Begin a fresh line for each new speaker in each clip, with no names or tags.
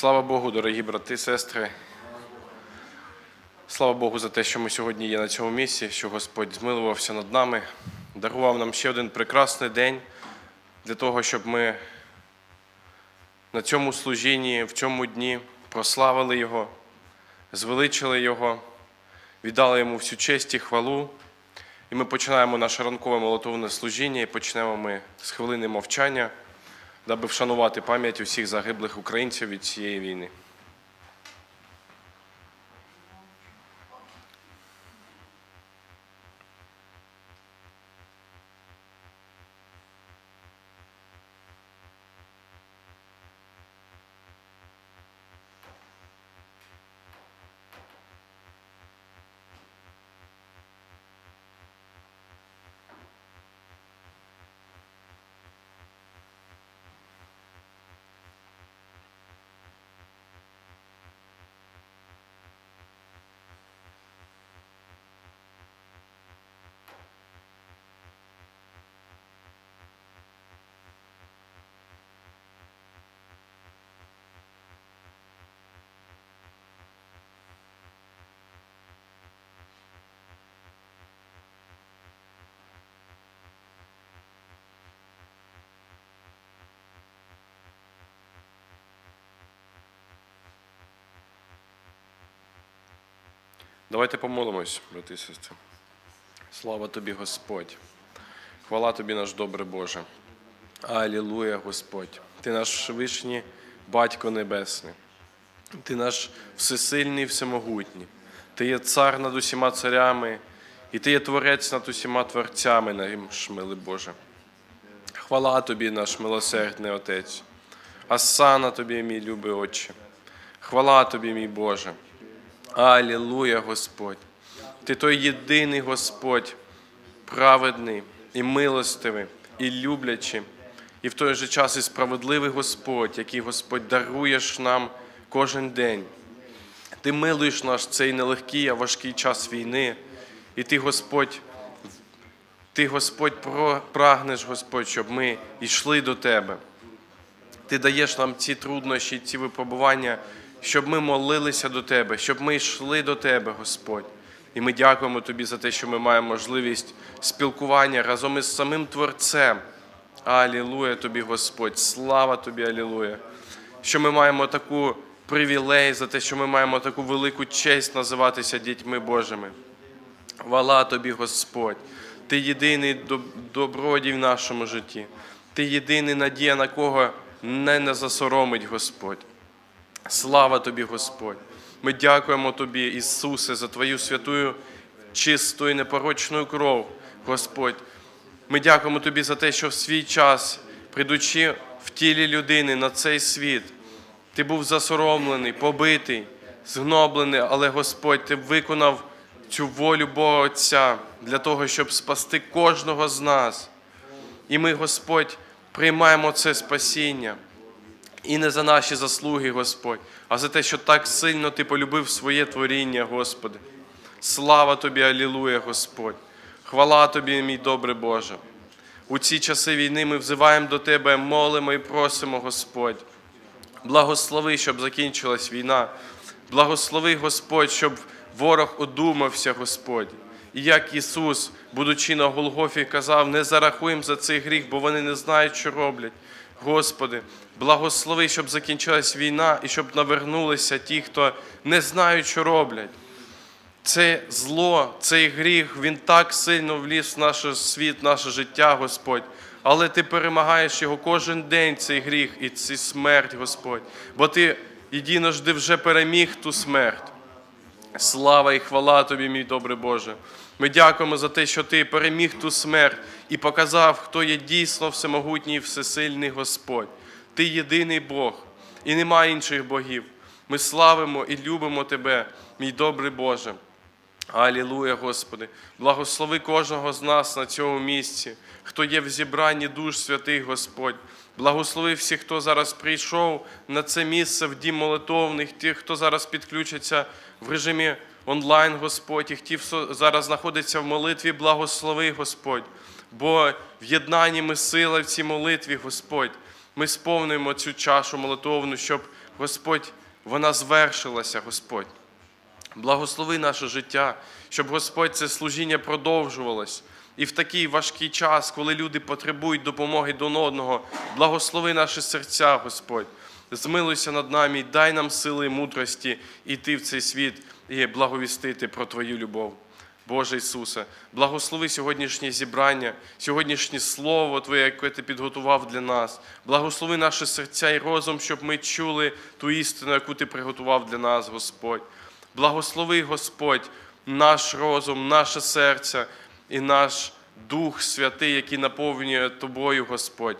Слава Богу, дорогі брати, сестри. Слава Богу за те, що ми сьогодні є на цьому місці, що Господь змилувався над нами, дарував нам ще один прекрасний день для того, щоб ми на цьому служінні, в цьому дні прославили Його, звеличили Його, віддали Йому всю честь і хвалу. І ми починаємо наше ранкове молитовне служіння і почнемо ми з хвилини мовчання, даби вшанувати пам'ять усіх загиблих українців від цієї війни. Давайте помолимось, брати і сестри. Слава тобі, Господь. Хвала тобі, наш добрий Боже. Алілуя, Господь. Ти наш вишній Батько Небесний. Ти наш всесильний, і всемогутній. Ти є цар над усіма царями, і ти є творець над усіма творцями, наш милий Боже. Хвала тобі, наш милосердний Отець. Асана тобі, мій любий Отче. Хвала тобі, мій Боже. Алілуя, Господь. Ти той єдиний Господь, праведний і милостивий, і люблячий, і в той же час і справедливий Господь, який Господь даруєш нам кожен день. Ти милуєш наш цей нелегкий, а важкий час війни, і ти, Господь, ти, Господь, прагнеш, Господь, щоб ми йшли до Тебе. Ти даєш нам ці труднощі, ці випробування, щоб ми молилися до Тебе, щоб ми йшли до Тебе, Господь. І ми дякуємо Тобі за те, що ми маємо можливість спілкування разом із самим Творцем. Алілуя Тобі, Господь! Слава Тобі, Алілуя! Що ми маємо таку привілей за те, що ми маємо таку велику честь називатися дітьми Божими. Хвала тобі, Господь. Ти єдиний добродій в нашому житті. Ти єдиний надія, на кого не, не засоромить Господь. Слава тобі, Господь. Ми дякуємо Тобі, Ісусе, за Твою святую, чисту і непорочну кров, Господь. Ми дякуємо Тобі за те, що в свій час, прийдучи в тілі людини на цей світ, ти був засоромлений, побитий, згноблений, але Господь, Ти виконав цю волю Бога Отця для того, щоб спасти кожного з нас. І ми, Господь, приймаємо це спасіння. І не за наші заслуги, Господь, а за те, що так сильно Ти полюбив своє творіння, Господи. Слава Тобі, Алілуя, Господь! Хвала Тобі, мій добрий Боже. У ці часи війни ми взиваємо до Тебе, молимо і просимо, Господь. Благослови, щоб закінчилась війна. Благослови, Господь, щоб ворог одумався, Господь. І як Ісус, будучи на Голгофі, казав, не зарахуємо за цей гріх, бо вони не знають, що роблять. Господи, благослови, щоб закінчилась війна і щоб навернулися ті, хто не знають, що роблять. Це зло, цей гріх, він так сильно вліз в наш світ, в наше життя, Господь. Але ти перемагаєш його кожен день, цей гріх і цю смерть, Господь. Бо ти єдиножди вже переміг ту смерть. Слава і хвала тобі, мій добрий Боже. Ми дякуємо за те, що ти переміг ту смерть і показав, хто є дійсно всемогутній і всесильний Господь. Ти єдиний Бог, і немає інших богів. Ми славимо і любимо Тебе, мій добрий Боже. Алілуя, Господи. Благослови кожного з нас на цьому місці, хто є в зібранні душ святих, Господь. Благослови всіх, хто зараз прийшов на це місце в дім молитовних, тих, хто зараз підключиться в режимі онлайн, Господь, і хто зараз знаходиться в молитві, благослови, Господь. Бо в єднанні ми сила в цій молитві, Господь. ми сповнимо цю чашу молитовну, щоб Господь вона звершилася, Господь. Благослови наше життя, щоб Господь це служіння продовжувалось. І в такий важкий час, коли люди потребують допомоги до одного, благослови наші серця, Господь. Змилуйся над нами, дай нам сили і мудрості йти в цей світ і благовістити про Твою любов. Боже Ісусе, благослови сьогоднішнє зібрання, сьогоднішнє Слово Твоє, яке Ти підготував для нас. Благослови наші серця і розум, щоб ми чули ту істину, яку Ти приготував для нас, Господь. Благослови, Господь, наш розум, наше серце і наш Дух Святий, який наповнює Тобою, Господь.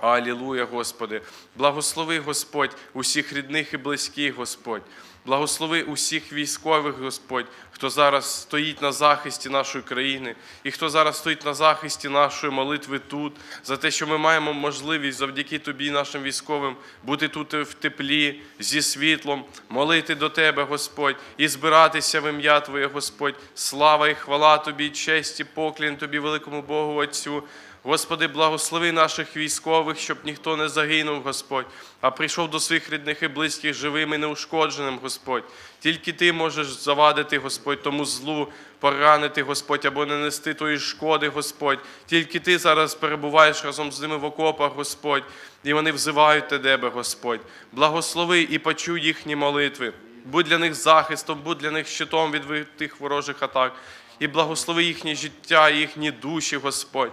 Алілуя, Господи. Благослови, Господь, усіх рідних і близьких, Господь. Благослови усіх військових, Господь, хто зараз стоїть на захисті нашої країни, і хто зараз стоїть на захисті нашої молитви тут, за те, що ми маємо можливість завдяки Тобі, нашим військовим, бути тут в теплі, зі світлом, молити до Тебе, Господь, і збиратися в ім'я Твоє, Господь. Слава і хвала Тобі, честь і поклін Тобі, великому Богу Отцю. Господи, благослови наших військових, щоб ніхто не загинув, Господь, а прийшов до своїх рідних і близьких живим і неушкодженим, Господь. Тільки Ти можеш завадити, Господь, тому злу, поранити, Господь, або не нести тої шкоди, Господь. Тільки Ти зараз перебуваєш разом з ними в окопах, Господь, і вони взивають Тебе, Господь. Благослови і почуй їхні молитви. Будь для них захистом, будь для них щитом від тих ворожих атак. І благослови їхнє життя, їхні душі, Господь.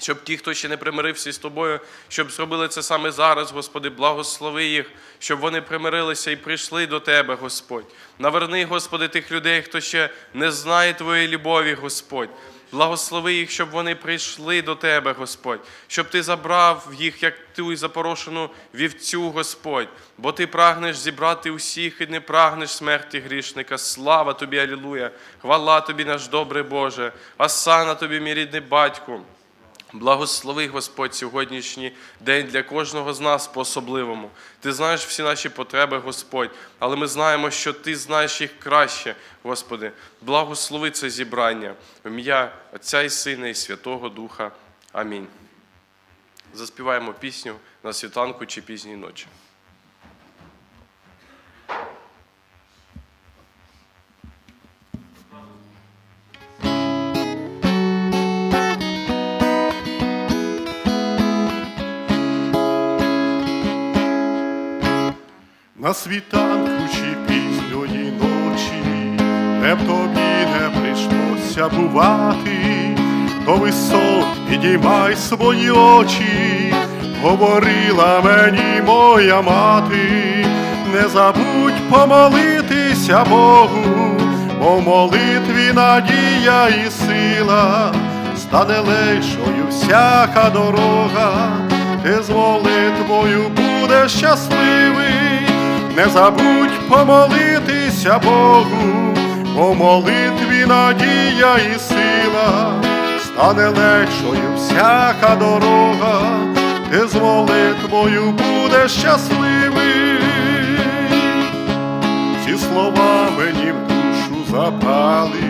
Щоб ті, хто ще не примирився з тобою, щоб зробили це саме зараз, Господи, благослови їх, щоб вони примирилися і прийшли до Тебе, Господь. Наверни, Господи, тих людей, хто ще не знає Твоєї любові, Господь. Благослови їх, щоб вони прийшли до Тебе, Господь, щоб Ти забрав їх, як ту запорошену вівцю, Господь, бо Ти прагнеш зібрати усіх і не прагнеш смерті грішника. Слава Тобі, Алілуя! Хвала Тобі, наш добрий Боже, Асана Тобі, мій рідний батьку. Благослови, Господь, сьогоднішній день для кожного з нас по-особливому. Ти знаєш всі наші потреби, Господь, але ми знаємо, що Ти знаєш їх краще, Господи. Благослови це зібрання в ім'я Отця і Сина, і Святого Духа. Амінь. Заспіваємо пісню на світанку чи пізній ночі.
На світанку чи пізньої ночі, де б тобі не прийшлося бувати, до висот підіймай свої очі, говорила мені моя мати, не забудь помолитися Богу, бо молитві надія і сила, стане легшою всяка дорога, ти з молитвою будеш щасливий. Не забудь помолитися Богу, по молитві надія і сила, стане легшою всяка дорога, ти з молитвою будеш щасливий. Ці слова мені в душу запали,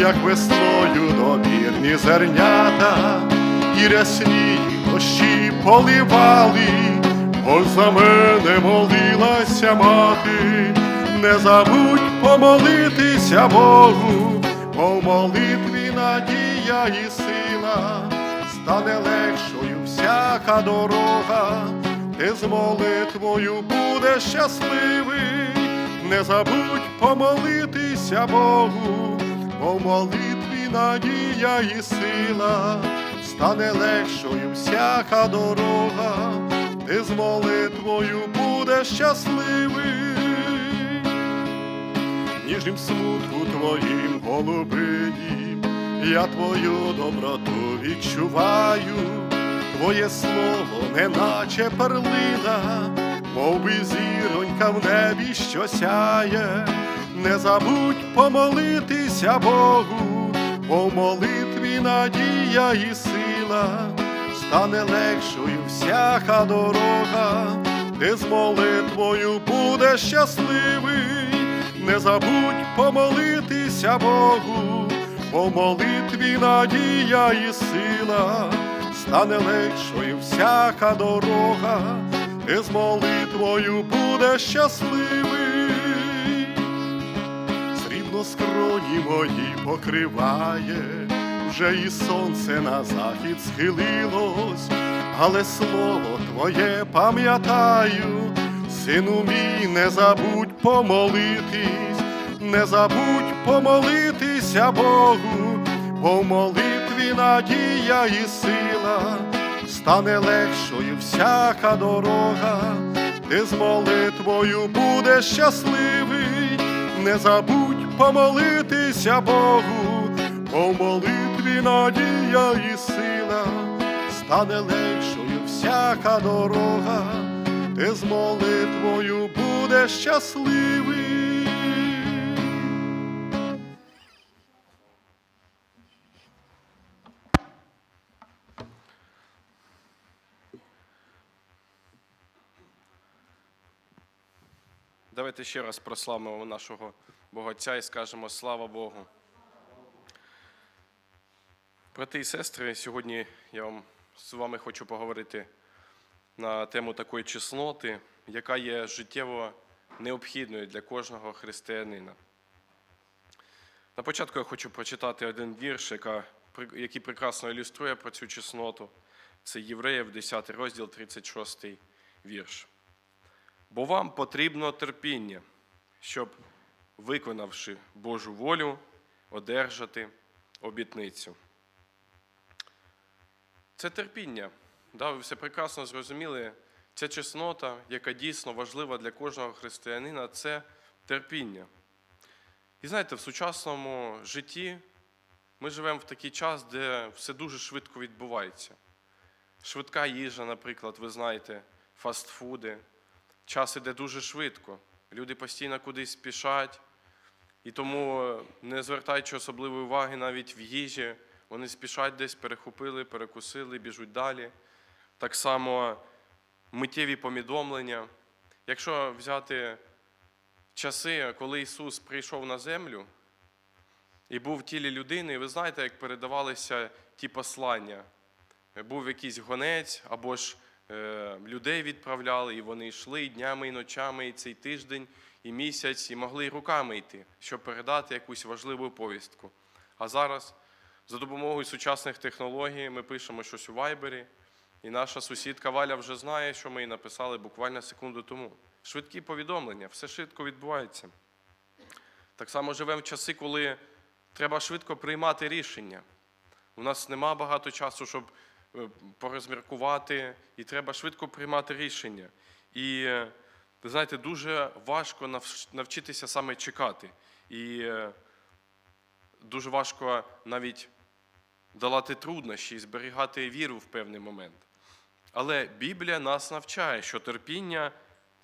як весною добірні зернята, і рясні дощі поливали. Ось за мене молилася мати, не забудь помолитися Богу, бо в молитві надія і сила, стане легшою всяка дорога, ти з молитвою будеш щасливий, не забудь помолитися Богу, бо в молитві надія і сила, стане легшою всяка дорога ти з молитвою будеш щасливий, ніжнім смутку твоїм голубині, я твою доброту відчуваю, твоє слово, неначе перлина, мов би зіронька в небі, що сяє, не забудь помолитися Богу, бо в молитві надія і сила стане легшою всяка дорога, ти з молитвою будеш щасливий, не забудь помолитися Богу, бо в молитві надія і сила, стане легшою всяка дорога, ти з молитвою будеш щасливий. Срібно скроні мої покриває, вже і сонце на захід схилилось, але слово твоє пам'ятаю, сину мій, не забудь помолитись, не забудь помолитися Богу, бо в молитві надія і сила, стане легшою всяка дорога, ти з молитвою будеш щасливий, не забудь помолитися Богу, бо молитві надія і сила, стане легшою всяка дорога, ти з молитвою будеш щасливий.
Давайте ще раз прославимо нашого Боготця і скажемо слава Богу. Брати і сестри, сьогодні я вам з вами хочу поговорити на тему такої чесноти, яка є життєво необхідною для кожного християнина. На початку я хочу прочитати один вірш, який прекрасно ілюструє про цю чесноту. Це Євреїв, 10 розділ, 36 вірш. Бо вам потрібно терпіння, щоб, виконавши Божу волю, одержати обітницю. Це терпіння. Да, ви все прекрасно зрозуміли. Ця чеснота, яка дійсно важлива для кожного християнина, це терпіння. І знаєте, в сучасному житті ми живемо в такий час, де все дуже швидко відбувається. Швидка їжа, наприклад, ви знаєте, фастфуди. Час іде дуже швидко. Люди постійно кудись спішать, і тому, не звертаючи особливої уваги навіть в їжі, вони спішать десь, перехопили, перекусили, біжуть далі. Так само миттєві повідомлення. Якщо взяти часи, коли Ісус прийшов на землю і був в тілі людини, ви знаєте, як передавалися ті послання. Був якийсь гонець або ж е, людей відправляли, і вони йшли і днями, і ночами, і цей тиждень, і місяць, і могли руками йти, щоб передати якусь важливу повістку. А зараз за допомогою сучасних технологій ми пишемо щось у вайбері, і наша сусідка Валя вже знає, що ми їй написали буквально секунду тому. Швидкі повідомлення, все швидко відбувається. Так само живемо в часи, коли треба швидко приймати рішення. У нас нема багато часу, щоб е, порозміркувати, і треба швидко приймати рішення. І е, ви знаєте, дуже важко навчитися саме чекати. І е, дуже важко навіть долати труднощі і зберігати віру в певний момент. Але Біблія нас навчає, що терпіння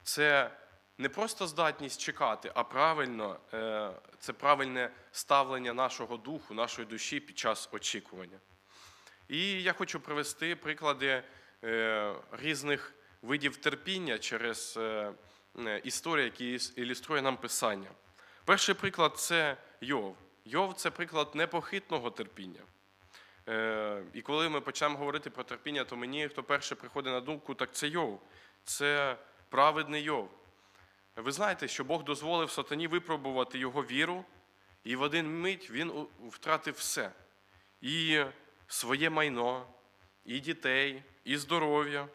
це не просто здатність чекати, а правильно, е, це правильне ставлення нашого духу, нашої душі під час очікування. І я хочу привести приклади е, різних видів терпіння через е, історію, які ілюструє нам Писання. Перший приклад це Йов. Йов це приклад непохитного терпіння. Е, І коли ми почнемо говорити про терпіння, то мені, хто перше приходить на думку, так це Йов. Це праведний Йов. Ви знаєте, що Бог дозволив сатані випробувати його віру, і в один мить він втратив все. І своє майно, і дітей, і здоров'я.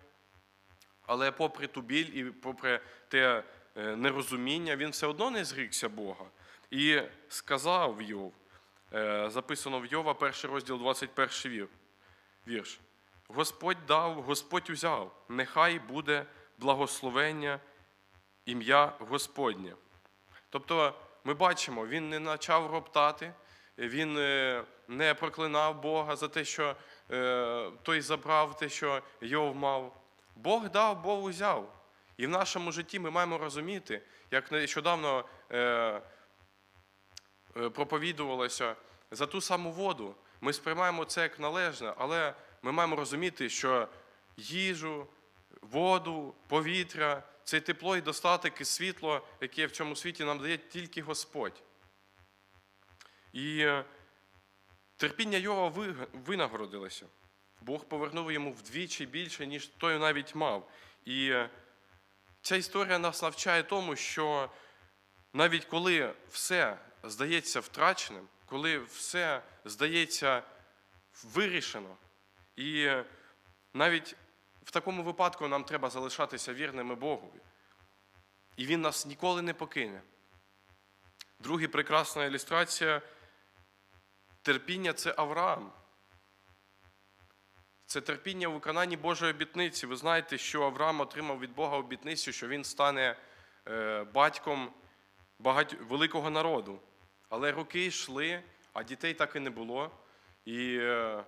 Але попри ту біль і попри те е, нерозуміння, він все одно не зрікся Бога. І сказав Йов, записано в Йова, перший розділ, 21 вірш. Господь дав, Господь узяв, нехай буде благословення ім'я Господнє. Тобто ми бачимо, він не почав роптати, він е, не проклинав Бога за те, що е, той забрав те, що Йов мав. Бог дав, Бог узяв. І в нашому житті ми маємо розуміти, як нещодавно е, е, проповідувалося за ту саму воду. Ми сприймаємо це як належне, але ми маємо розуміти, що їжу, воду, повітря, це тепло і достаток і світло, яке в цьому світі нам дає тільки Господь. І е, терпіння Йова винагородилося. Бог повернув йому вдвічі більше, ніж той навіть мав. І е, ця історія нас навчає тому, що навіть коли все здається втраченим, коли все здається вирішено, і навіть в такому випадку нам треба залишатися вірними Богові. І Він нас ніколи не покине. Друга прекрасна ілюстрація терпіння це Авраам. Це терпіння в виконанні Божої обітниці. Ви знаєте, що Авраам отримав від Бога обітницю, що він стане е, батьком великого народу. Але роки йшли, а дітей так і не було. І е,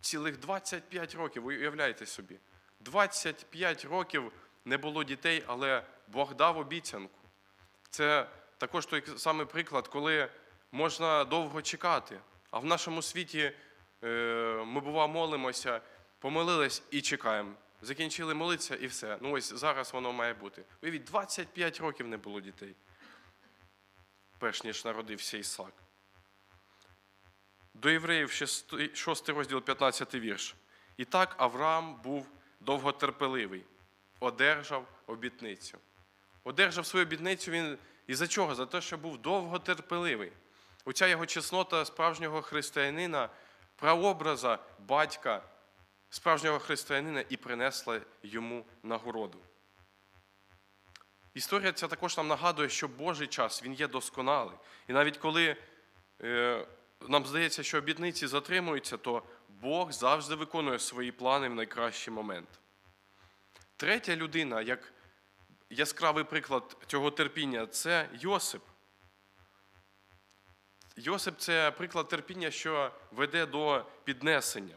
цілих 25 років, ви уявляєте собі, 25 років не було дітей, але Бог дав обіцянку. Це також той самий приклад, коли можна довго чекати. А в нашому світі е, ми, бува, молимося, помолились і чекаємо. Закінчили молитися і все. Ну ось зараз воно має бути. Уявіть, 25 років не було дітей, перш ніж народився Ісак. До євреїв 6 розділ 15 вірш. І так Авраам був довготерпеливий, одержав обітницю. Одержав свою обітницю він і за чого? За те, що був довготерпеливий. Оця його чеснота справжнього християнина, прообраза батька справжнього християнина і принесла йому нагороду. Історія ця також нам нагадує, що Божий час він є досконалий. І навіть коли е, нам здається, що обітниці затримуються, то Бог завжди виконує свої плани в найкращий момент. Третя людина, як яскравий приклад цього терпіння, це Йосип. Йосип це приклад терпіння, що веде до піднесення.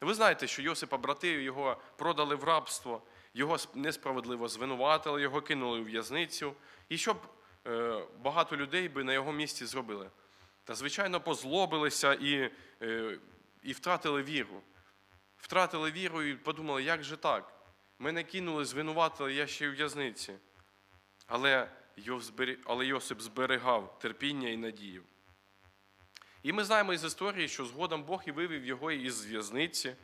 Ви знаєте, що Йосипа брати його продали в рабство, його несправедливо звинуватили, його кинули у в'язницю. І що б е, багато людей би на його місці зробили? Та, звичайно, позлобилися і, е, і втратили віру. Втратили віру і подумали, як же так? Мене кинули, звинуватили, я ще й у в'язниці. Але, Йосип зберігав терпіння і надію. І ми знаємо із історії, що згодом Бог і вивів його із в'язниці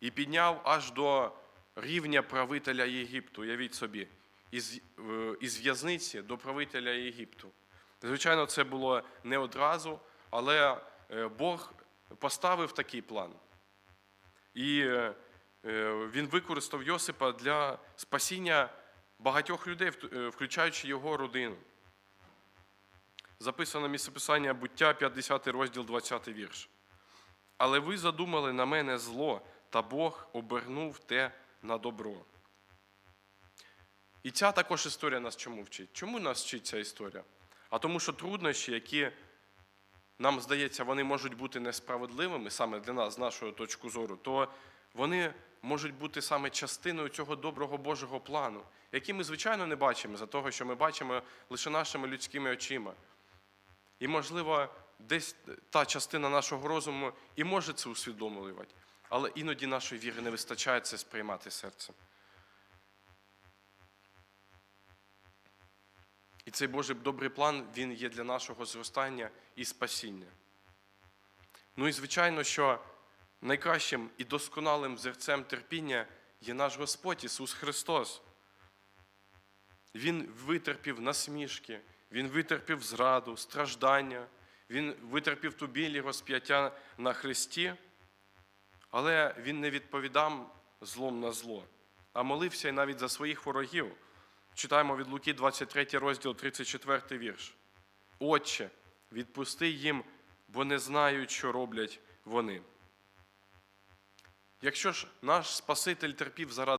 і підняв аж до рівня правителя Єгипту. Уявіть собі, із, із в'язниці до правителя Єгипту. Звичайно, це було не одразу, але Бог поставив такий план. І він використав Йосипа для спасіння багатьох людей, включаючи його родину. Записано місцеписання буття, 50 розділ, 20 вірш. Але ви задумали на мене зло, та Бог обернув те на добро. І ця також історія нас чому вчить? Чому нас вчить ця історія? А тому, що труднощі, які нам здається, вони можуть бути несправедливими саме для нас, з нашої точки зору, то вони можуть бути саме частиною цього доброго Божого плану, який ми, звичайно, не бачимо, за того, що ми бачимо лише нашими людськими очима. І, можливо, десь та частина нашого розуму і може це усвідомлювати, але іноді нашої віри не вистачає це сприймати серцем. І цей Божий добрий план, він є для нашого зростання і спасіння. Ну і звичайно, що найкращим і досконалим зерцем терпіння є наш Господь Ісус Христос. Він витерпів насмішки, Він витерпів зраду, страждання, Він витерпів ту білі розп'яття на Христі, але Він не відповідав злом на зло, а молився і навіть за своїх ворогів. Читаємо від Луки 23 розділ, 34 вірш. Отче, відпусти їм, бо не знають, що роблять вони. Якщо ж наш Спаситель терпів заради